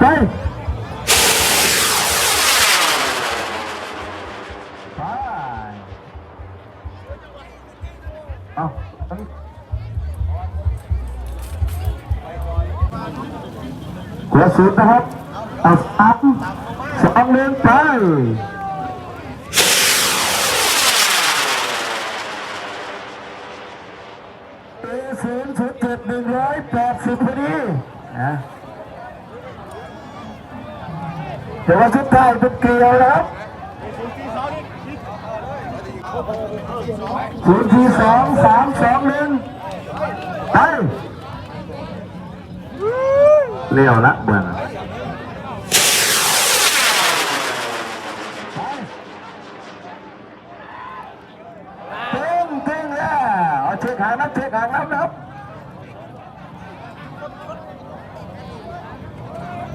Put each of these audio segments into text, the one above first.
ไปไปเอาขวาสุดนะครับเอาสามสองหนึ่งไปเอศูนย์ศูนย์เจ็ดหนึ่งร้อยแปดสิบพอดีนะ แต่ว่าชุดไทายเป็นเกลียวนะครับศูนย์ที่สองสามสองหนึ่งไปเลี้ยวละเบื่อเต้งเต้งแล้วเอาเช็คหางนับเช็คหางนับนับ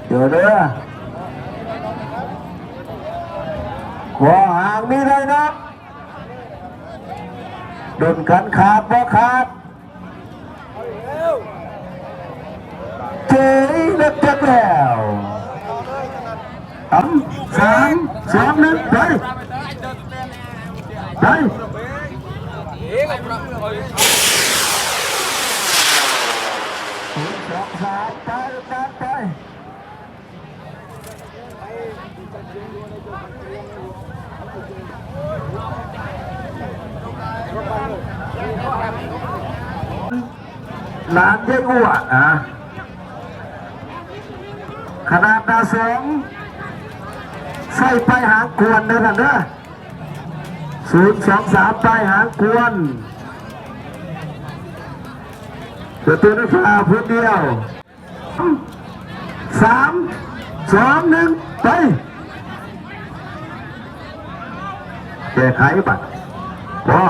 เดี๋ยวเด้อ ขวาหางมีได้นับโดนกันขาดบ่ขาดเจ๊เล็กจักแล้วอันสามสองหนึ่งไปไปสองสามไปไปไป ร้านเจ๊อ้วอะขนาดดาสองใส่ไปหางกวนเด้อท่านเด้อศูนย์สองสามไปหางกวนเดี๋ยวตัวนักฟ้าพื้นเดียวสามสองหนึ่งไป แก้ไขบัตรพอ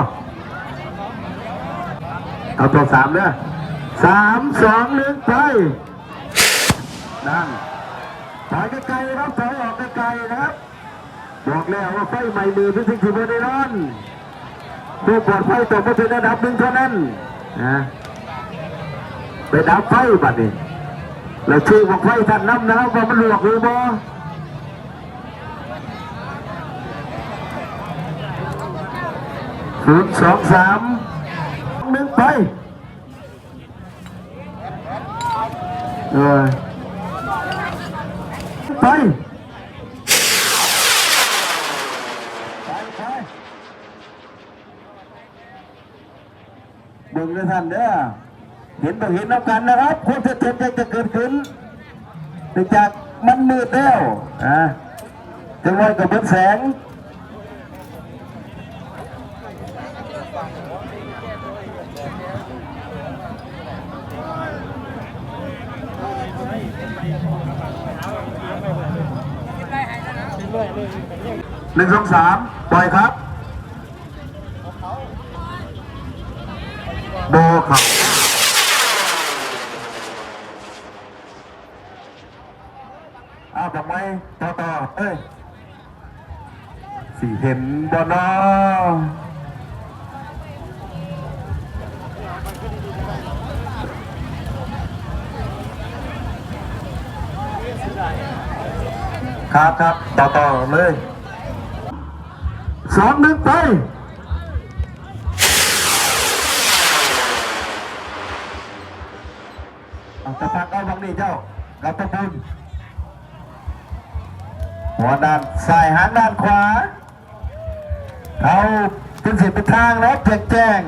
เอาตัวสามเด้อสามสองหนึ่งไปนั่นถอยไกลๆครับถอยออกไกลๆนะครับ บอกแล้วว่าไฟใหม่มือพิสิทธิ์ไม่ได้นอนผู้ปลอดไฟตกมาถึงระดับหนึ่งเท่านั้นนะไปดับไฟบัดนี้เราชื่อบอกไฟท่านน้ำนะครับว่ามันหลวกหรือบ่ ศูนย์สองสามหนึ่งไปเออไปเบิ่งเลยท่านเด้อเห็นต้องเห็นน้ำกันนะครับคนจะเจ็บจะเกิดขึ้นเนื่องจากมันมืดแล้วอ่าจังไว้กับเบิดแสง หนึ่งสองสามปล่อยครับโบเขาอ้าวบอกไหมต่อต่อเอ้ยสี่เห็นบอนอ ครับครับต่อต่อเลยสองหนึ่งไปเอาตะพักเอาบังนี่เจ้ากับตะพุนหัวด้านซ้ายหันด้านขวาเขาเป็นเสิบเป็นทางแล้วแจ้งแจ้ง